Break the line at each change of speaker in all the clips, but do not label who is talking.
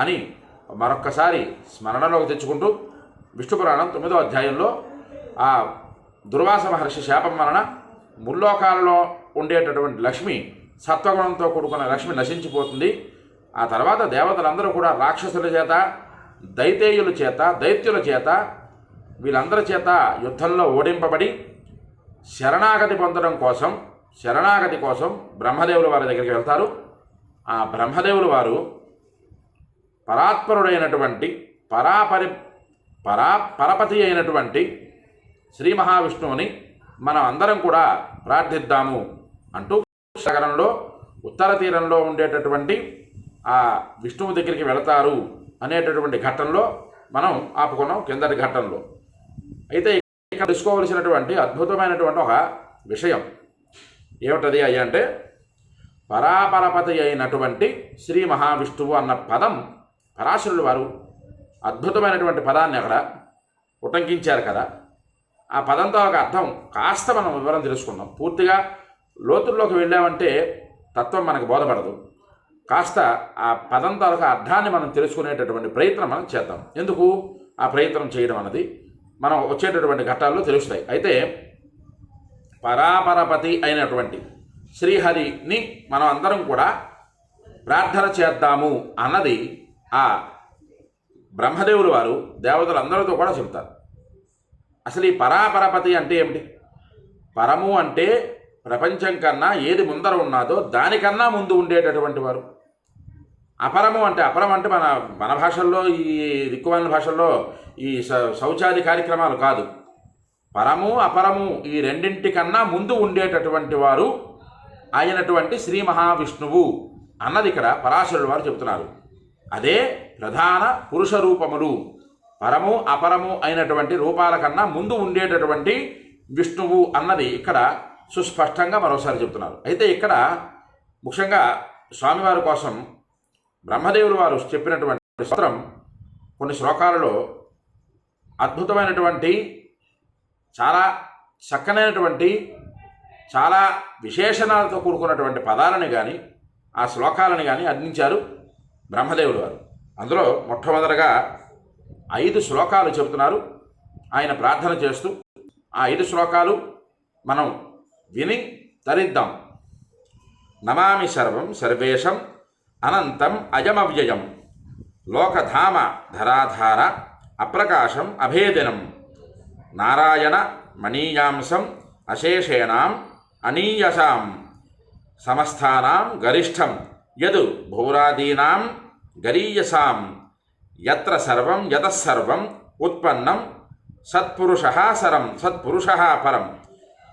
అని మరొక్కసారి స్మరణలోకి తెచ్చుకుంటూ విష్ణు పురాణం తొమ్మిదో అధ్యాయంలో ఆ దుర్వాస మహర్షి శాపం వలన ముల్లోకాలలో ఉండేటటువంటి లక్ష్మి సత్వగుణంతో కూడుకున్న లక్ష్మి నశించిపోతుంది. ఆ తర్వాత దేవతలందరూ కూడా రాక్షసుల చేత దైతేయుల చేత దైత్యుల చేత వీళ్ళందరి చేత యుద్ధంలో ఓడింపబడి శరణాగతి పొందడం కోసం శరణాగతి కోసం బ్రహ్మదేవుల వారి దగ్గరికి వెళ్తారు. ఆ బ్రహ్మదేవుల వారు పరాత్పరుడైనటువంటి పరాపరి పరా పరపతి అయినటువంటి శ్రీ మహావిష్ణువుని మనం అందరం కూడా ప్రార్థిద్దాము అంటూ సగరంలో ఉత్తర తీరంలో ఉండేటటువంటి ఆ విష్ణువు దగ్గరికి వెళతారు అనేటటువంటి ఘట్టంలో మనం ఆపుకున్నాం కిందటి ఘట్టంలో. అయితే ఇక్కడ తెలుసుకోవలసినటువంటి అద్భుతమైనటువంటి ఒక విషయం ఏమిటది అయ్యా అంటే పరాపరపతి అయినటువంటి శ్రీ మహావిష్ణువు అన్న పదం పరాశరులు వారు అద్భుతమైనటువంటి పదాన్ని అక్కడ ఉటంకించారు కదా. ఆ పదంతో ఒక అర్థం కాస్త మనం వివరం తెలుసుకుందాం. పూర్తిగా లోతుల్లోకి వెళ్ళామంటే తత్వం మనకు బోధపడదు. కాస్త ఆ పదం తాలూకా అర్థాన్ని మనం తెలుసుకునేటటువంటి ప్రయత్నం మనం చేద్దాం. ఎందుకు ఆ ప్రయత్నం చేయడం అన్నది? మనం వచ్చేటటువంటి ఘట్టాల్లో తెలుస్తాయి. అయితే పరాపరపతి అయినటువంటి శ్రీహరిని మనం అందరం కూడా ప్రార్థన చేద్దాము అన్నది ఆ బ్రహ్మదేవులు వారు దేవతలందరితో కూడా చెబుతారు. అసలు ఈ పరాపరపతి అంటే ఏమిటి? పరము అంటే ప్రపంచం కన్నా ఏది ముందర ఉన్నదో దానికన్నా ముందు ఉండేటటువంటి వారు. అపరము అంటే అపరం అంటే మన మన భాషల్లో ఈ దిక్కుమాలిన భాషల్లో ఈ శౌచాది కార్యక్రమాలు కాదు. పరము అపరము ఈ రెండింటికన్నా ముందు ఉండేటటువంటి వారు అయినటువంటి శ్రీ మహావిష్ణువు అన్నది ఇక్కడ పరాశరుడు వారు చెబుతున్నారు. అదే ప్రధాన పురుష రూపములు. పరము అపరము అయినటువంటి రూపాల కన్నా ముందు ఉండేటటువంటి విష్ణువు అన్నది ఇక్కడ సుస్పష్టంగా మరోసారి చెబుతున్నారు. అయితే ఇక్కడ ముఖ్యంగా స్వామివారి కోసం బ్రహ్మదేవులు వారు చెప్పినటువంటి స్తోత్రం కొన్ని శ్లోకాలలో అద్భుతమైనటువంటి చాలా చక్కనైనటువంటి చాలా విశేషణాలతో కూడుకున్నటువంటి పదాలని కానీ ఆ శ్లోకాలను కానీ అందించారు. బ్రహ్మదేవుడు వారు. అందులో మొట్టమొదటగా ఐదు శ్లోకాలు చెబుతున్నారు. ఆయన ప్రార్థన చేస్తూ ఆ ఐదు శ్లోకాలు మనం విని తరిద్దాం. నమామి సర్వం సర్వేషం అనంతం అజమవ్యయం లోకధామ ధరాధార అప్రకాశం అభేదినం. నారాయణ మణీయాంశం అశేషేణాం అనీయసాం. సమస్థానాం గరిష్టం यद भूरादीना गरीयसा, यत्र सर्वं यतः सर्वम् उत्पन्नं, सत्पुरुषः सरं, सत्पुरुषः परं।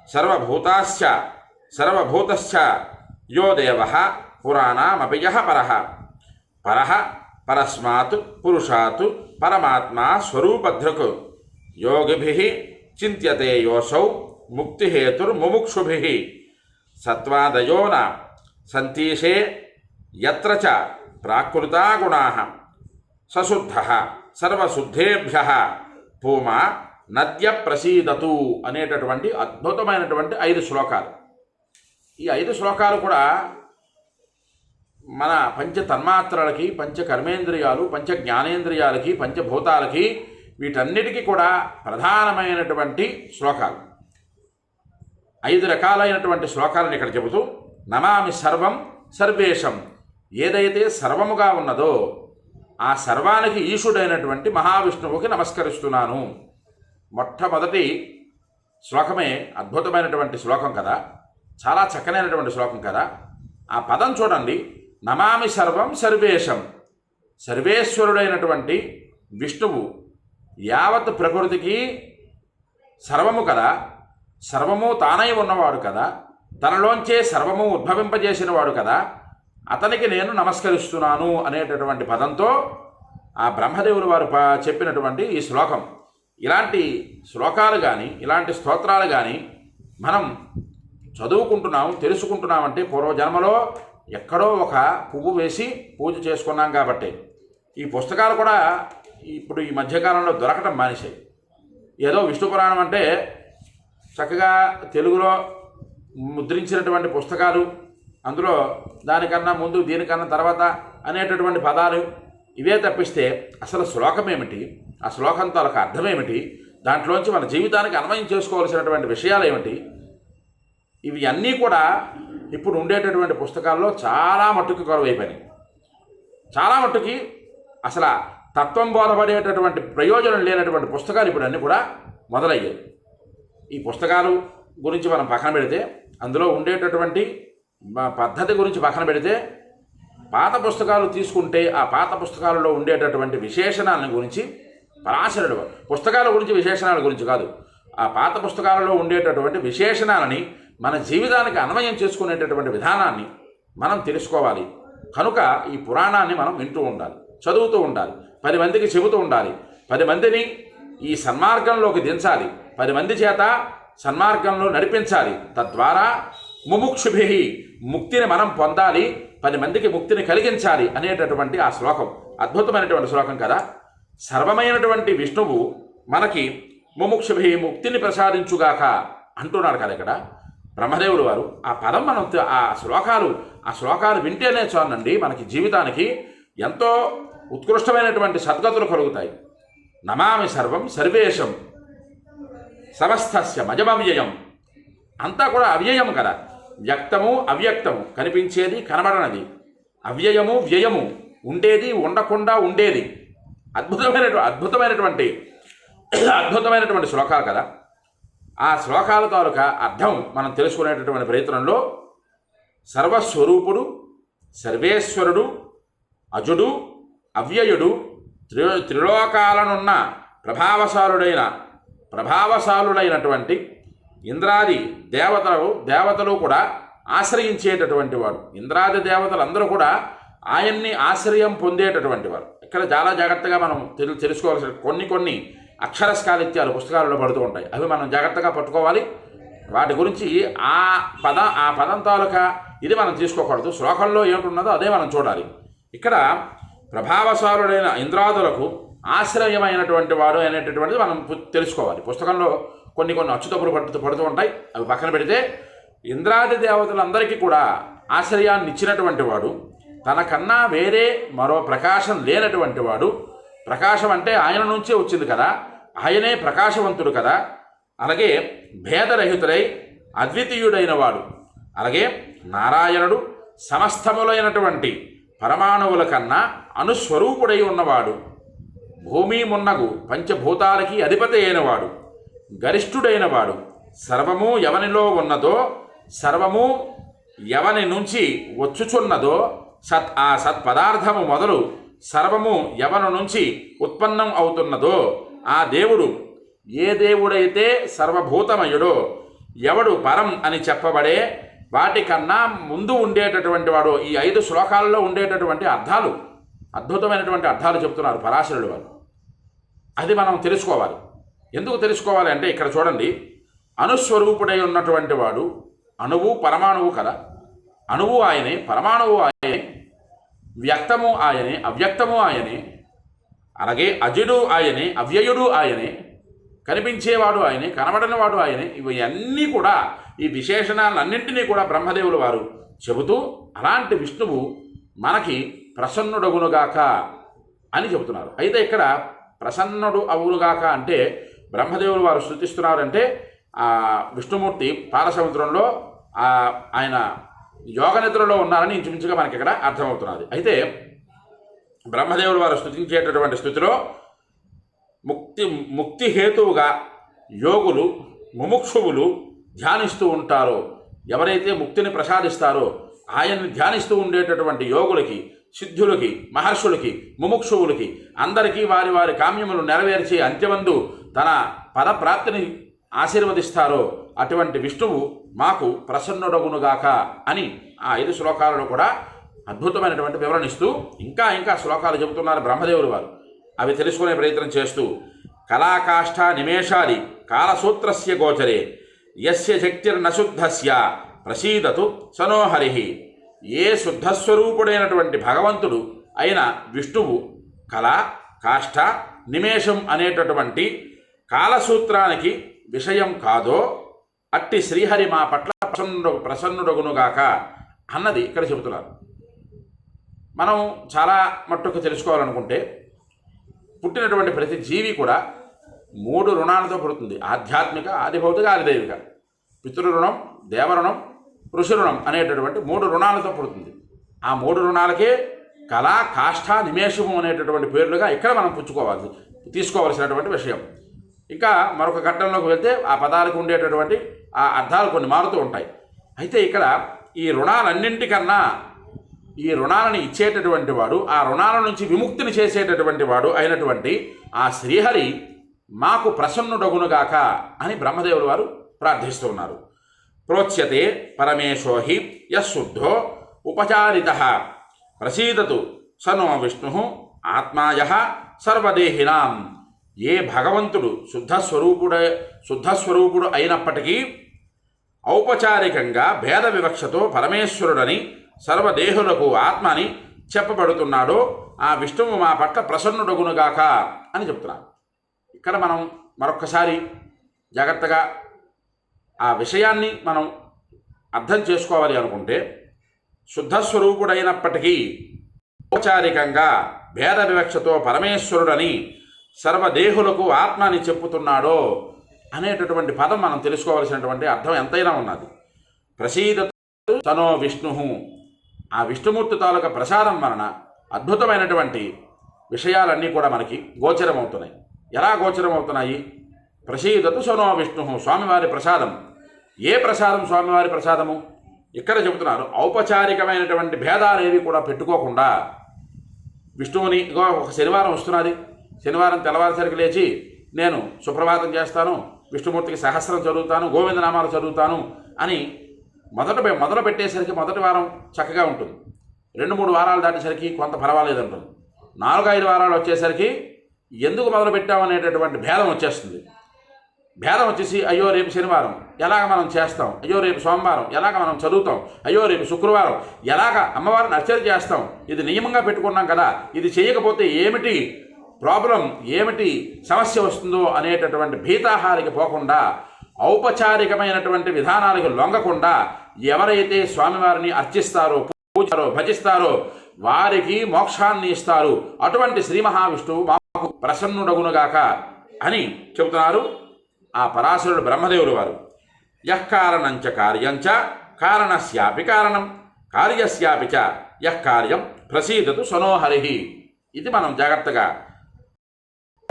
सर्वभूताश्च, सर्वभूतश्च, यो देवः, पुराणामपि यः परः। परः, परस्मात् पुरुषात् परमात्मा स्वरूपधृक्। योगिभिः चिन्त्यते योऽसौ मुक्तिहेतुर्मुमुक्षुभिः। सत्त्वादयो न। सन्तीशे ఎత్ర చ ప్రాకృతా గుణాః సశుద్ధ సర్వశుద్ధేభ్య పూమా నద్య ప్రసీదతు అనేటటువంటి అద్భుతమైనటువంటి ఐదు శ్లోకాలు. ఈ ఐదు శ్లోకాలు కూడా మన పంచ తన్మాత్రలకి పంచ కర్మేంద్రియాలు పంచ జ్ఞానేంద్రియాలకి పంచభూతాలకి వీటన్నిటికీ కూడా ప్రధానమైనటువంటి శ్లోకాలు. ఐదు రకాలైనటువంటి శ్లోకాలను ఇక్కడ చెబుతూ నమామి సర్వం సర్వేషం ఏదైతే సర్వముగా ఉన్నదో ఆ సర్వానికి ఈశుడైనటువంటి మహావిష్ణువుకి నమస్కరిస్తున్నాను. మొట్టమొదటి శ్లోకమే అద్భుతమైనటువంటి శ్లోకం కదా. చాలా చక్కనైనటువంటి శ్లోకం కదా. ఆ పదం చూడండి. నమామి సర్వం సర్వేశం సర్వేశ్వరుడైనటువంటి విష్ణువు యావత్ ప్రకృతికి సర్వము కదా. సర్వము తానై ఉన్నవాడు కదా. తనలోంచే సర్వము ఉద్భవింపజేసినవాడు కదా. అతనికి నేను నమస్కరిస్తున్నాను అనేటటువంటి పదంతో ఆ బ్రహ్మదేవులు వారు చెప్పినటువంటి ఈ శ్లోకం. ఇలాంటి శ్లోకాలు కానీ ఇలాంటి స్తోత్రాలు కానీ మనం చదువుకుంటున్నాం తెలుసుకుంటున్నామంటే పూర్వజన్మలో ఎక్కడో ఒక పువ్వు వేసి పూజ చేసుకున్నాం కాబట్టి ఈ పుస్తకాలు కూడా ఇప్పుడు ఈ మధ్యకాలంలో దొరకటం మానేసాయి ఏదో విష్ణు పురాణం అంటే చక్కగా తెలుగులో ముద్రించినటువంటి పుస్తకాలు అందులో దానికన్నా ముందు దీనికన్నా తర్వాత అనేటటువంటి పదాలు ఇవే తప్పిస్తే అసలు శ్లోకం ఏమిటి? ఆ శ్లోకం తాలూకు అర్థం ఏమిటి? దాంట్లోంచి మన జీవితానికి అన్వయం చేసుకోవాల్సినటువంటి విషయాలు ఏమిటి? ఇవి అన్నీ కూడా ఇప్పుడు ఉండేటటువంటి పుస్తకాల్లో చాలా మట్టుకు కొరవైపోయినాయి చాలా మట్టుకి అసలు తత్వం బోధపడేటటువంటి ప్రయోజనం లేనటువంటి పుస్తకాలు ఇప్పుడు అన్నీ కూడా మొదలయ్యాయి. ఈ పుస్తకాలు గురించి మనం పక్కన పెడితే అందులో ఉండేటటువంటి పద్ధతి గురించి పక్కన పెడితే పాత పుస్తకాలు తీసుకుంటే ఆ పాత పుస్తకాలలో ఉండేటటువంటి విశేషణాలను గురించి పరాశరుడు పుస్తకాల గురించి విశేషణాల గురించి కాదు. ఆ పాత పుస్తకాలలో ఉండేటటువంటి విశేషణాలని మన జీవితానికి అన్వయం చేసుకునేటటువంటి విధానాన్ని మనం తెలుసుకోవాలి. కనుక ఈ పురాణాన్ని మనం వింటూ ఉండాలి చదువుతూ ఉండాలి పది మందికి చెబుతూ ఉండాలి. పది మందిని ఈ సన్మార్గంలోకి దించాలి. పది మంది చేత సన్మార్గంలో నడిపించాలి. తద్వారా ముముక్షుభి ముక్తిని మనం పొందాలి పది మందికి ముక్తిని కలిగించాలి అనేటటువంటి ఆ శ్లోకం. అద్భుతమైనటువంటి శ్లోకం కదా. సర్వమైనటువంటి విష్ణువు మనకి ముముక్షుభి ముక్తిని ప్రసాదించుగాక అంటున్నాడు కదా ఇక్కడ. బ్రహ్మదేవుడు వారు ఆ పదం మనం ఆ శ్లోకాలు ఆ శ్లోకాలు వింటేనే చాలండి మనకి జీవితానికి ఎంతో ఉత్కృష్టమైనటువంటి సద్గతులు కలుగుతాయి. నమామి సర్వం సర్వేశం సమస్తస్య మజమవ్యయం. అంతా కూడా అవ్యయం కదా. వ్యక్తము అవ్యక్తము. కనిపించేది కనబడనది. అవ్యయము వ్యయము. ఉండేది ఉండకుండా ఉండేది. అద్భుతమైన అద్భుతమైనటువంటి అద్భుతమైనటువంటి శ్లోకాలు కదా. ఆ శ్లోకాల తాలూకా అర్థం మనం తెలుసుకునేటటువంటి ప్రయత్నంలో సర్వస్వరూపుడు సర్వేశ్వరుడు అజుడు అవ్యయుడు త్రి త్రిలోకాలనున్న ప్రభావశాలుడైన ప్రభావశాలుడైనటువంటి ఇంద్రాది దేవతలు దేవతలు కూడా ఆశ్రయించేటటువంటి వాడు ఇంద్రాది దేవతలు అందరూ కూడా ఆయన్ని ఆశ్రయం పొందేటటువంటి వారు. ఇక్కడ చాలా జాగ్రత్తగా మనం తెలు తెలుసుకోవాల్సిన కొన్ని కొన్ని అక్షర స్కాలిత్యాలు పుస్తకాలలో పడుతూ ఉంటాయి. అవి మనం జాగ్రత్తగా పట్టుకోవాలి. వాటి గురించి ఆ పద ఆ పదం తాలూకా ఇది మనం తీసుకోకూడదు. శ్లోకంలో ఏమిటున్నదో అదే మనం చూడాలి. ఇక్కడ ప్రభావశాలుడైన ఇంద్రాదులకు ఆశ్రయమైనటువంటి వాడు అనేటటువంటిది మనం తెలుసుకోవాలి. పుస్తకంలో కొన్ని కొన్ని అచ్చుతప్పులు పడుతూ పడుతూ ఉంటాయి. అవి పక్కన పెడితే ఇంద్రాది దేవతలందరికీ కూడా ఆశ్రయాన్ని ఇచ్చినటువంటి వాడు తనకన్నా వేరే మరో ప్రకాశం లేనటువంటి వాడు ప్రకాశం అంటే ఆయన నుంచే వచ్చింది కదా ఆయనే ప్రకాశవంతుడు కదా అలాగే భేదరహితుడై అద్వితీయుడైన వాడు అలాగే నారాయణుడు సమస్తములైనటువంటి పరమాణువుల కన్నా అనుస్వరూపుడై ఉన్నవాడు భూమి మున్నగు పంచభూతాలకి అధిపతి అయినవాడు గరిష్ఠుడైన వాడు సర్వము ఎవనిలో ఉన్నదో సర్వము ఎవని నుంచి వచ్చుచున్నదో సత్ ఆ సత్పదార్థము మొదలు సర్వము ఎవని నుంచి ఉత్పన్నం అవుతున్నదో ఆ దేవుడు ఏ దేవుడైతే సర్వభూతమయుడో ఎవడు పరం అని చెప్పబడే వాటికన్నా ముందు ఉండేటటువంటి వాడు ఈ ఐదు శ్లోకాలలో ఉండేటటువంటి అర్థాలు అద్భుతమైనటువంటి అర్థాలు చెప్తున్నారు పరాశరుడు వారు. అది మనం తెలుసుకోవాలి. ఎందుకు తెలుసుకోవాలి అంటే ఇక్కడ చూడండి అనుస్వరూపుడై ఉన్నటువంటి వాడు అణువు పరమాణువు కదా. అణువు ఆయనే పరమాణువు ఆయనే వ్యక్తము ఆయనే అవ్యక్తము ఆయనే అలాగే అజుడు ఆయనే అవ్యయుడు ఆయనే కనిపించేవాడు ఆయనే కనబడనివాడు ఆయనే ఇవి అన్నీ కూడా ఈ విశేషణాలన్నింటినీ కూడా బ్రహ్మదేవులు వారు చెబుతూ అలాంటి విష్ణువు మనకి ప్రసన్నుడగునుగాక అని చెబుతున్నారు. అయితే ఇక్కడ ప్రసన్నుడు అవునుగాక అంటే బ్రహ్మదేవులు వారు స్థుతిస్తున్నారంటే ఆ విష్ణుమూర్తి పాలసముద్రంలో ఆయన యోగ నిద్రలో ఉన్నారని ఇంచుమించుగా మనకి ఇక్కడ అర్థమవుతున్నది. అయితే బ్రహ్మదేవుడు వారు స్థుతించేటటువంటి స్థుతిలో ముక్తి ముక్తి హేతువుగా యోగులు ముముక్షువులు ధ్యానిస్తూ ఉంటారో. ఎవరైతే ముక్తిని ప్రసాదిస్తారో ఆయన్ని ధ్యానిస్తూ ఉండేటటువంటి యోగులకి సిద్ధులకి మహర్షులకి ముముక్షువులకి అందరికీ వారి వారి కామ్యములు నెరవేర్చి అంత్యమందు తన పదప్రాప్తిని ఆశీర్వదిస్తారో అటువంటి విష్ణువు మాకు ప్రసన్నుడగునుగాక అని ఆ ఐదు శ్లోకాలలో కూడా అద్భుతమైనటువంటి వివరణిస్తూ ఇంకా ఇంకా శ్లోకాలు చెబుతున్నారు బ్రహ్మదేవుడు వారు. అవి తెలుసుకునే ప్రయత్నం చేస్తూ కళాకాష్ఠ నిమేషాది కాలసూత్రస్య గోచరే యస్య శక్తిర్నశుద్ధస్య ప్రసీదతు సనోహరి ఏ శుద్ధస్వరూపుడైనటువంటి భగవంతుడు అయిన విష్ణువు కళ కాష్ఠ నిమేషం అనేటటువంటి కాలసూత్రానికి విషయం కాదో అట్టి శ్రీహరి మా పట్ల ప్రసన్నుడు ప్రసన్నుడగునుగాక అన్నది ఇక్కడ చెబుతున్నారు. మనం చాలా మట్టుకు తెలుసుకోవాలనుకుంటే పుట్టినటువంటి ప్రతి జీవి కూడా మూడు రుణాలతో పుడుతుంది. ఆధ్యాత్మిక ఆదిభౌతిక ఆదిదైవిక. పితృరుణం దేవరుణం ఋషి రుణం అనేటటువంటి మూడు రుణాలతో పుడుతుంది. ఆ మూడు రుణాలకే కళ కాష్ఠ నిమేషము అనేటటువంటి పేర్లుగా ఇక్కడ మనం పుచ్చుకోవాలి తీసుకోవాల్సినటువంటి విషయం. ఇంకా మరొక ఘట్టంలోకి వెళ్తే ఆ పదాలకు ఉండేటటువంటి ఆ అర్థాలు కొన్ని మారుతూ ఉంటాయి. అయితే ఇక్కడ ఈ రుణాలన్నింటికన్నా ఈ రుణాలను ఇచ్చేటటువంటి వాడు ఆ రుణాల నుంచి విముక్తిని చేసేటటువంటి వాడు అయినటువంటి ఆ శ్రీహరి మాకు ప్రసన్నుడగునుగాక అని బ్రహ్మదేవులు వారు ప్రార్థిస్తున్నారు ప్రోచ్యతే పరమేశో హి యశుద్ధో ఉపచారిత. ప్రసీదతు సనో విష్ణు ఆత్మాయ సర్వదేహినాం. ఏ భగవంతుడు శుద్ధస్వరూపుడే శుద్ధస్వరూపుడు అయినప్పటికీ ఔపచారికంగా భేద వివక్షతో పరమేశ్వరుడని సర్వదేహులకు ఆత్మని చెప్పబడుతున్నాడో ఆ విష్ణువు మా పట్ల ప్రసన్నుడగునుగాక అని చెప్తున్నాను ఇక్కడ మనం మరొక్కసారి జాగ్రత్తగా ఆ విషయాన్ని మనం అర్థం చేసుకోవాలి అనుకుంటే శుద్ధస్వరూపుడైనప్పటికీ ఔపచారికంగా భేద వివక్షతో పరమేశ్వరుడని సర్వదేహులకు ఆత్మని చెప్పుతున్నాడో అనేటటువంటి పదం మనం తెలుసుకోవాల్సినటువంటి అర్థం ఎంతైనా ఉన్నది. ప్రసీద తనో విష్ణు. ఆ విష్ణుమూర్తి తాలూకా ప్రసాదం వలన అద్భుతమైనటువంటి విషయాలన్నీ కూడా మనకి గోచరమవుతున్నాయి. ఎలా గోచరమవుతున్నాయి? ప్రసీదతు సనో విష్ణు స్వామివారి ప్రసాదం. ఏ ప్రసాదం స్వామివారి ప్రసాదము? ఇక్కడ చెబుతున్నారు ఔపచారికమైనటువంటి భేదాలు ఏవి కూడా పెట్టుకోకుండా విష్ణువుని ఇగో ఒక శనివారం వస్తున్నది. శనివారం తెల్లవారుసరికి లేచి నేను సుప్రభాతం చేస్తాను విష్ణుమూర్తికి సహస్రం చదువుతాను గోవిందనామాలు చదువుతాను అని మొదట మొదలు పెట్టేసరికి మొదటి వారం చక్కగా ఉంటుంది. రెండు మూడు వారాలు దాటేసరికి కొంత పర్వాలేదు ఉంటుంది నాలుగు ఐదు వారాలు వచ్చేసరికి ఎందుకు మొదలు పెట్టామనేటటువంటి భేదం వచ్చేస్తుంది. భేదం వచ్చేసి అయ్యో రేపు శనివారం ఎలాగ మనం చేస్తాం? అయ్యో రేపు సోమవారం ఎలాగ మనం చదువుతాం? అయ్యో రేపు శుక్రవారం ఎలాగ అమ్మవారిని అర్చన చేస్తాం? ఇది నియమంగా పెట్టుకున్నాం కదా ఇది చేయకపోతే ఏమిటి? ప్రాబ్లం ఏమిటి సమస్య వస్తుందో అనేటటువంటి భీతాహారికి పోకుండా ఔపచారికమైనటువంటి విధానాలకు లొంగకుండా ఎవరైతే స్వామివారిని అర్చిస్తారో పూజారో భజిస్తారో వారికి మోక్షాన్ని ఇస్తారు. అటువంటి శ్రీ మహావిష్ణువు మాకు ప్రసన్నుడగునుగాక అని చెబుతున్నారు ఆ పరాశరుడు బ్రహ్మదేవుడు వారు. యః కారణంచ కార్యంచ కారణస్యాపి కారణం. కార్యస్యాపి చ కార్యం ప్రసీదతు సనోహరి ఇది మనం జాగ్రత్తగా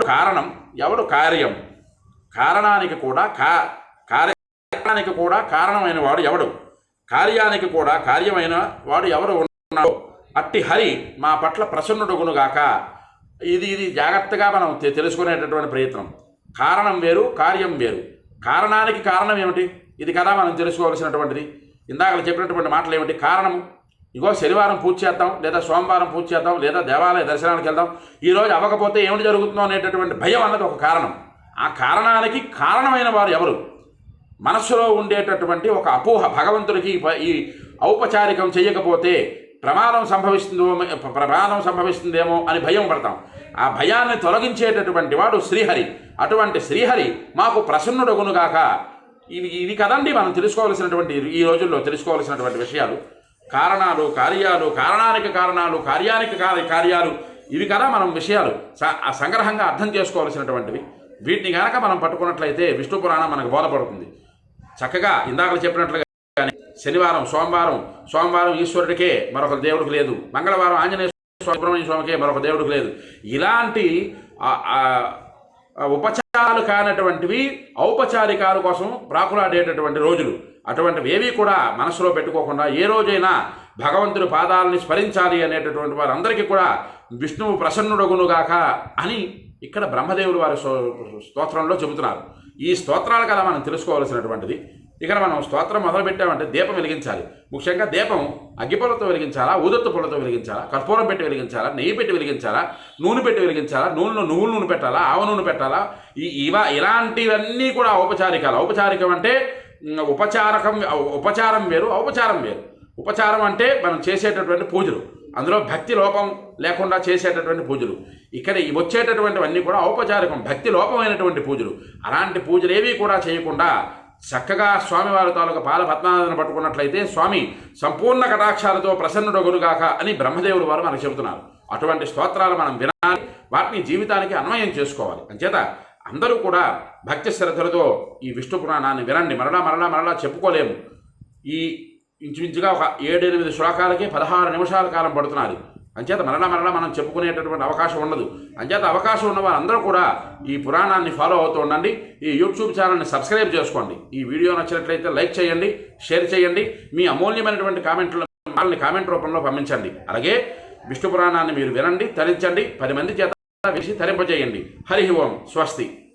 కారణం ఎవడు కార్యం? కారణానికి కూడా కా కార్యానికి కూడా కారణమైన వాడు ఎవడు? కార్యానికి కూడా కార్యమైన వాడు ఎవరు ఉన్నాడో? అట్టి హరి మా పట్ల ప్రసన్నుడుగునుగాక ఇది ఇది జాగ్రత్తగా మనం తెలుసుకునేటటువంటి ప్రయత్నం. కారణం వేరు కార్యం వేరు. కారణానికి కారణం ఏమిటి? ఇది కదా మనం తెలుసుకోవాల్సినటువంటిది. ఇందాక చెప్పినటువంటి మాటలు ఏమిటి కారణము ఇగో శనివారం పూజ చేద్దాం లేదా సోమవారం పూజ చేద్దాం లేదా దేవాలయ దర్శనానికి వెళ్దాం. ఈరోజు అవ్వకపోతే ఏమిటి జరుగుతుందో అనేటటువంటి భయం అన్నది ఒక కారణం. ఆ కారణానికి కారణమైన వారు ఎవరు? మనస్సులో ఉండేటటువంటి ఒక అపోహ భగవంతుడికి ఈ ఔపచారికం చేయకపోతే ప్రమాదం సంభవిస్తుందో ప్రమాదం సంభవిస్తుందేమో అని భయం పడతాం. ఆ భయాన్ని తొలగించేటటువంటి వాడు శ్రీహరి. అటువంటి శ్రీహరి మాకు ప్రసన్నుడగునుగాక. ఇవి ఇవి కదండి మనం తెలుసుకోవాల్సినటువంటి ఈ రోజుల్లో తెలుసుకోవాల్సినటువంటి విషయాలు. కారణాలు కార్యాలు కారణానికి కారణాలు కార్యానికి కార్యాలు ఇవి కదా మనం విషయాలు. ఆ సంగ్రహంగా అర్థం చేసుకోవాల్సినటువంటివి. వీటిని కనుక మనం పట్టుకున్నట్లయితే విష్ణు పురాణం మనకు బోధపడుతుంది. చక్కగా ఇందాక చెప్పినట్లుగా శనివారం సోమవారం సోమవారం ఈశ్వరుడికే మరొక దేవుడికి లేదు. మంగళవారం ఆంజనేయ సుబ్రహ్మణ్య స్వామికే మరొక దేవుడికి లేదు. ఇలాంటి ఉపచారాలు కానటువంటివి ఔపచారికాల కోసం ప్రాకులాడేటటువంటి రోజులు. అటువంటివి ఏవి కూడా మనసులో పెట్టుకోకుండా ఏ రోజైనా భగవంతుడి పాదాలని స్మరించాలి అనేటటువంటి వారందరికీ కూడా విష్ణువు ప్రసన్నుడగునుగాక అని ఇక్కడ బ్రహ్మదేవుడు వారి స్తోత్రంలో చెబుతున్నారు. ఈ స్తోత్రాలు కదా మనం తెలుసుకోవాల్సినటువంటిది. ఇక్కడ మనం స్తోత్రం మొదలు పెట్టామంటే దీపం వెలిగించాలి. ముఖ్యంగా దీపం అగ్గిపొలతో వెలిగించాలా ఊదొత్తు పొలతో వెలిగించాలా కర్పూరం పెట్టి వెలిగించాలా నెయ్యి పెట్టి వెలిగించాలా నూనె పెట్టి వెలిగించాలా నూనెలో నువ్వుల నూనె పెట్టాలా ఆవ నూనె పెట్టాలా ఈ ఇవ ఇలాంటివన్నీ కూడా ఔపచారికాలు. ఔపచారికం అంటే ఉపచారకం ఉపచారం వేరు ఔపచారం వేరు. ఉపచారం అంటే మనం చేసేటటువంటి పూజలు. అందులో భక్తి లోపం లేకుండా చేసేటటువంటి పూజలు. ఇక్కడ వచ్చేటటువంటివన్నీ కూడా ఔపచారికం భక్తి లోపమైనటువంటి పూజలు. అలాంటి పూజలు ఏవి కూడా చేయకుండా చక్కగా స్వామివారి తాలూకా పాల పద్మాలను పట్టుకున్నట్లయితే స్వామి సంపూర్ణ కటాక్షాలతో ప్రసన్నుడగురుగాక అని బ్రహ్మదేవుడు వారు మనకు చెబుతున్నారు. అటువంటి స్తోత్రాలు మనం వినాలి వాటిని జీవితానికి అన్వయం చేసుకోవాలి. అంచేత అందరూ కూడా భక్తి శ్రద్ధలతో ఈ విష్ణు పురాణాన్ని వినండి. మరలా మరలా మరలా చెప్పుకోలేము. ఈ ఇంచుమించుగా ఒక ఏడెనిమిది శ్లోకాలకి పదహారు నిమిషాల కాలం పడుతున్నది. అంచేత మరలా మరలా మనం చెప్పుకునేటటువంటి అవకాశం ఉండదు. అంచేత అవకాశం ఉన్న వారందరూ కూడా ఈ పురాణాన్ని ఫాలో అవుతూ ఉండండి. ఈ యూట్యూబ్ ఛానల్ని సబ్స్క్రైబ్ చేసుకోండి. ఈ వీడియో నచ్చినట్లయితే లైక్ చేయండి షేర్ చేయండి. మీ అమూల్యమైనటువంటి కామెంట్లు వాళ్ళని కామెంట్ రూపంలో పంపించండి. అలాగే విష్ణు పురాణాన్ని మీరు వినండి తరించండి. పది మంది చేత వేసి తరింపజేయండి. హరి ఓం స్వస్తి.